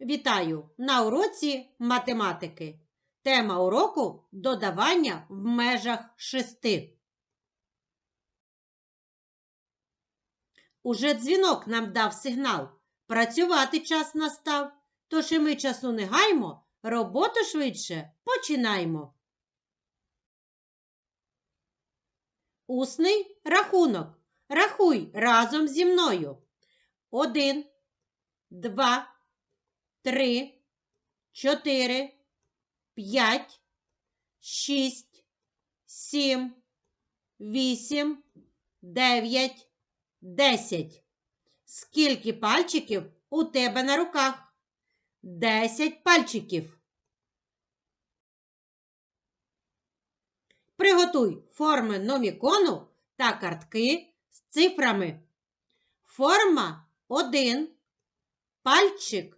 Вітаю на уроці математики. Тема уроку додавання в межах шести. Уже дзвінок нам дав сигнал. Працювати час настав. Тож і ми часу не гаймо, роботу швидше починаймо. Усний рахунок. Рахуй разом зі мною. Один, два, три, чотири, п'ять, шість, сім, вісім, дев'ять, десять. Скільки пальчиків у тебе на руках? Десять пальчиків. Приготуй форми номікону та картки з цифрами. Форма 1, пальчик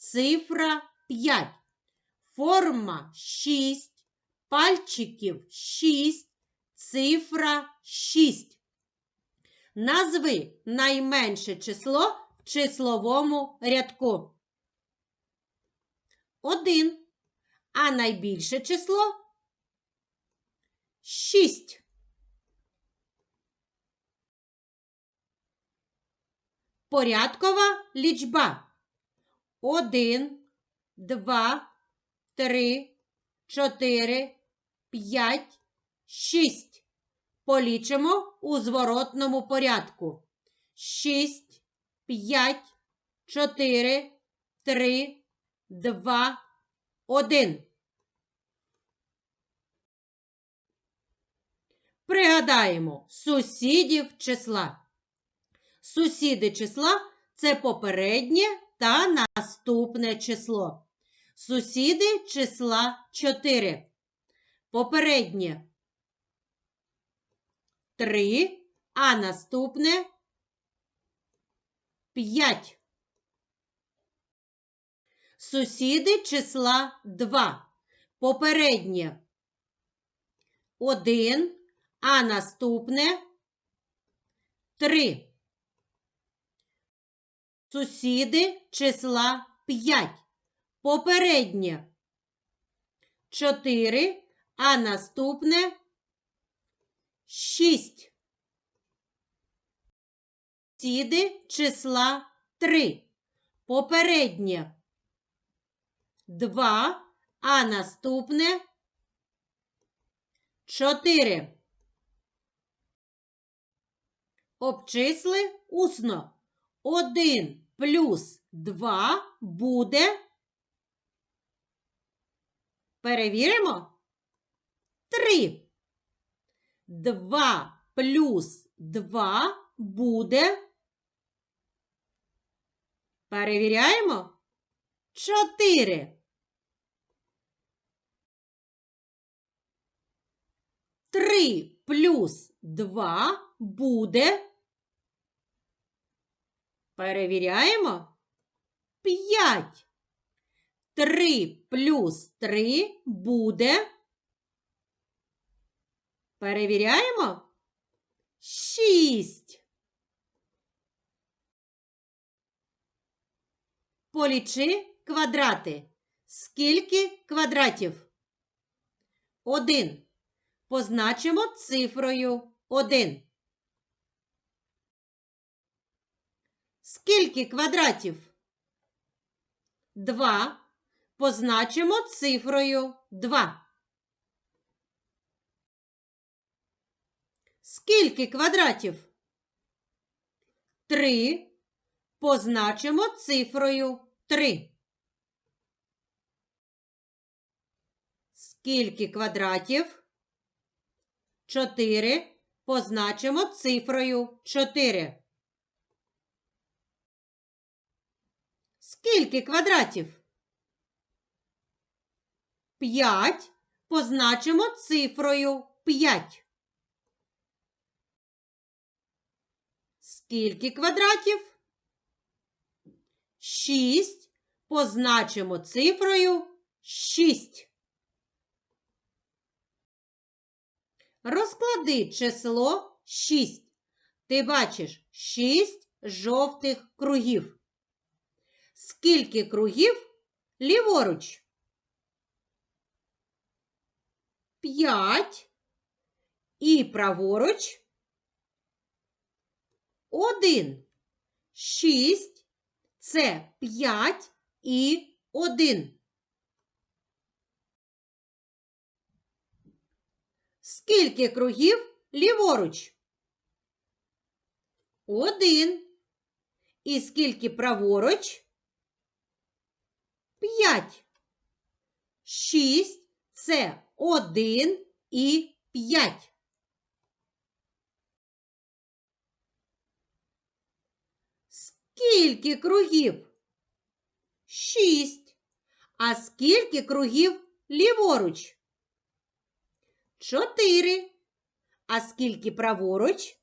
цифра 5. Форма 6, пальчиків 6, цифра 6. Назви найменше число в числовому рядку. 1. А найбільше число 6. Порядкова лічба. 1, 2, 3, 4, 5, 6. Полічимо у зворотному порядку. 6, 5, 4, 3, 2, 1. Пригадаємо сусідів числа. Сусіди числа це попереднє та наступне число. Сусіди числа 4. Попереднє 3, а наступне 5. Сусіди числа 2. Попереднє 1, а наступне 3. Сусіди числа 5. Попереднє 4, а наступне 6. Сусіди числа 3. Попереднє 2, а наступне 4. Обчисли усно. 1 плюс 2 буде. Перевіримо. 3. 2 плюс 2 буде. Перевіряємо. 4. 3 плюс 2 буде. Перевіряємо. 5. 3 плюс 3 буде. Перевіряємо. 6. Полічи квадрати. Скільки квадратів? 1. Позначимо цифрою 1. Скільки квадратів? 2. Позначимо цифрою 2. Скільки квадратів? 3. Позначимо цифрою 3. Скільки квадратів? 4. Позначимо цифрою 4. Скільки квадратів? 5 позначимо цифрою 5. Скільки квадратів? 6 позначимо цифрою 6. Розклади число 6. Ти бачиш 6 жовтих кругів. Скільки кругів ліворуч? 5. І праворуч 1. 6 це 5 і 1. Скільки кругів ліворуч? Один. І скільки праворуч? П'ять. Шість це один і п'ять. Скільки кругів? Шість. А скільки кругів ліворуч? Чотири. А скільки праворуч?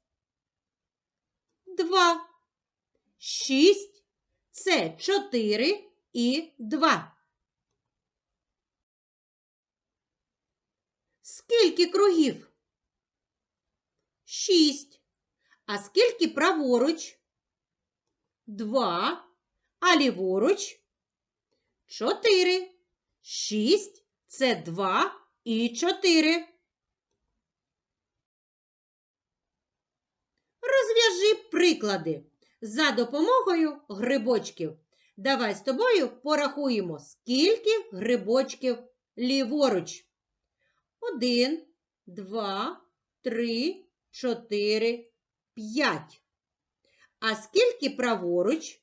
Два. Шість. Це чотири і два. Скільки кругів? Шість. А скільки праворуч? Два. А ліворуч? Чотири. Шість. Це два і чотири. Розв'яжи приклади за допомогою грибочків. Давай з тобою порахуємо, скільки грибочків ліворуч. Один, два, три, чотири, п'ять. А скільки праворуч?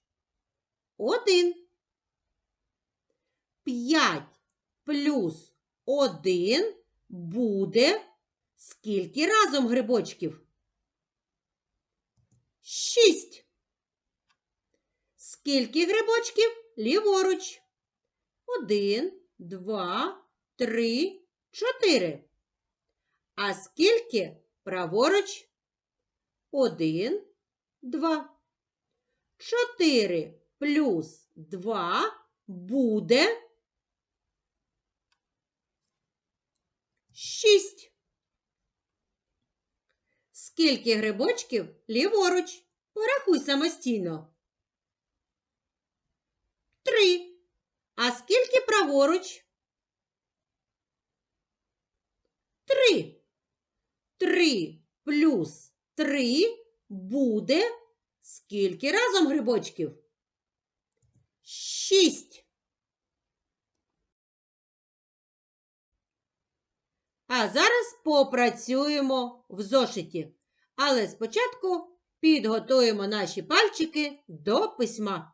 Один. П'ять плюс один буде скільки разом грибочків? Шість. Скільки грибочків ліворуч? Один, два, три, чотири. А скільки праворуч? Один, два. Чотири плюс два буде шість. Скільки грибочків ліворуч? Порахуй самостійно. Три. А скільки праворуч? Три. Три плюс три буде скільки разом грибочків? Шість. А зараз попрацюємо в зошиті. Але спочатку підготуємо наші пальчики до письма.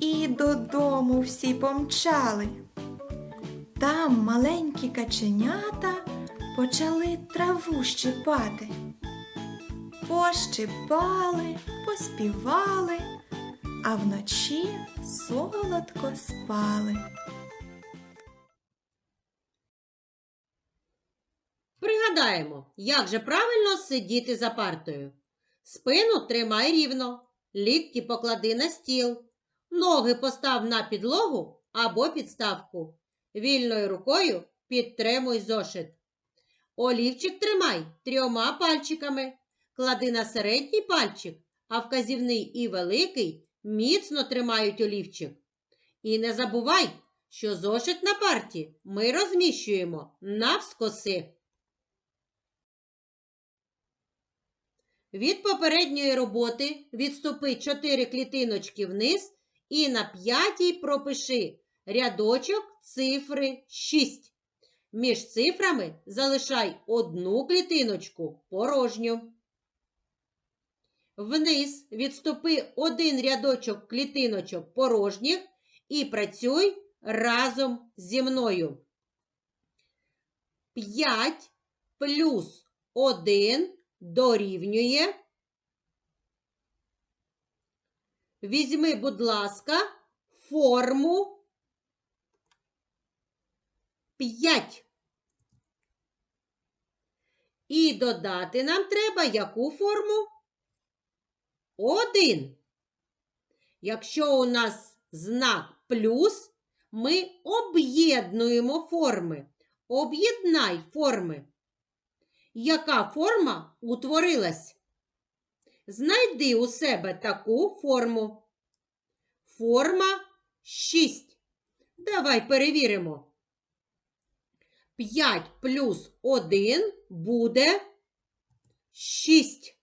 і додому всі помчали. Там маленькі каченята почали траву щипати. Пощипали, поспівали, а вночі солодко спали. Пригадаємо, як же правильно сидіти за партою. Спину тримай рівно, лікті поклади на стіл, ноги постав на підлогу, або підставку. Вільною рукою підтримуй зошит. Олівчик тримай трьома пальчиками. Клади на середній пальчик, а вказівний і великий міцно тримають олівчик. І не забувай, що зошит на парті ми розміщуємо навскоси. Від попередньої роботи відступи 4 клітиночки вниз і на п'ятій пропиши рядочок цифри 6. Між цифрами залишай одну клітиночку порожню. Вниз відступи один рядочок клітиночок порожніх і працюй разом зі мною. 5 плюс 1 дорівнює. Візьми, будь ласка, форму 5. І додати нам треба яку форму? 1. Якщо у нас знак плюс, ми об'єднуємо форми. Об'єднай форми. Яка форма утворилась? Знайди у себе таку форму. Форма 6. Давай перевіримо. 5 плюс 1 буде 6.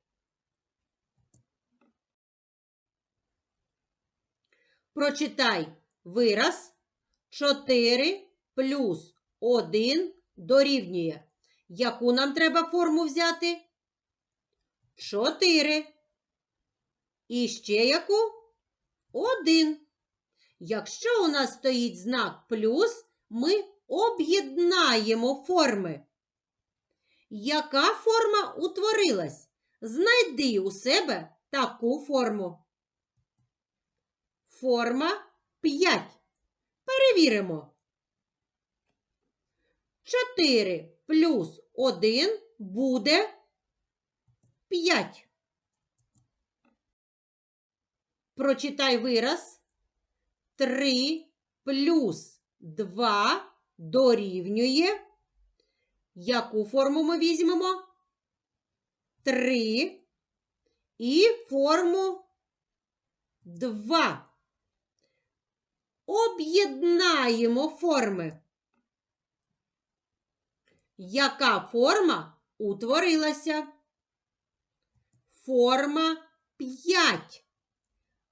Прочитай вираз 4 плюс 1 дорівнює. Яку нам треба форму взяти? 4. І ще яку? 1. Якщо у нас стоїть знак плюс, ми об'єднаємо форми. Яка форма утворилась? Знайди у себе таку форму. Форма 5. Перевіримо. 4 плюс 1 буде 5. Прочитай вираз. 3 плюс 2 дорівнює. Яку форму ми візьмемо? 3 і форму 2. Об'єднаємо форми. Яка форма утворилася? Форма 5.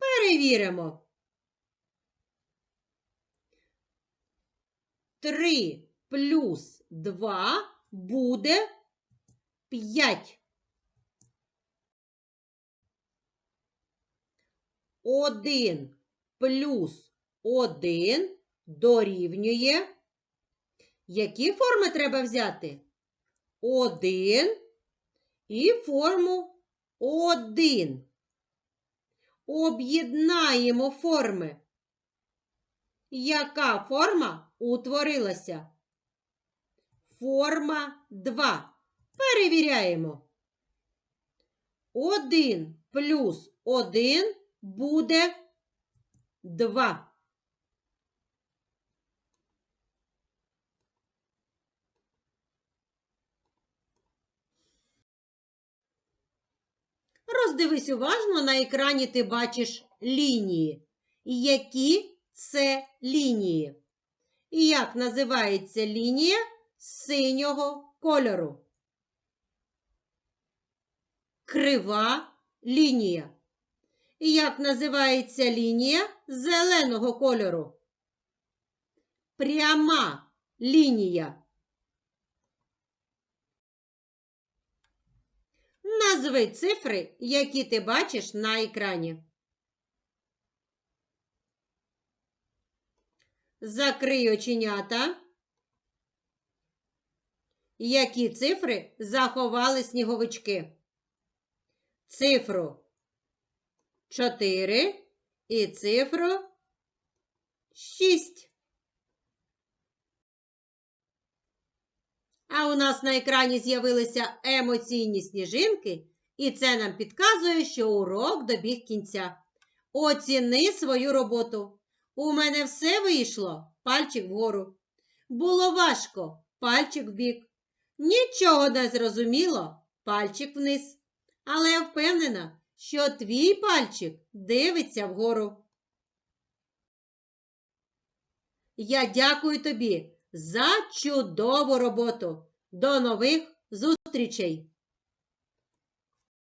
Перевіримо. 3 плюс 2 буде 5. 1 плюс 1 дорівнює. Які форми треба взяти? 1 і форму 1. Об'єднаємо форми. Яка форма утворилася? Форма 2. Перевіряємо. 1 плюс 1 буде 2. Роздивись уважно, на екрані ти бачиш лінії. Які це лінії? І як називається лінія синього кольору? Крива лінія. Як називається лінія зеленого кольору? Пряма лінія. Назви цифри, які ти бачиш на екрані. Закрий оченята. Які цифри заховали сніговички? Цифру 4 і цифру 6. А у нас на екрані з'явилися емоційні сніжинки, і це нам підказує, що урок добіг кінця. Оціни свою роботу. У мене все вийшло, пальчик вгору. Було важко, пальчик вбік. Нічого не зрозуміло, пальчик вниз. Але я впевнена, що твій пальчик дивиться вгору. Я дякую тобі за чудову роботу. До нових зустрічей!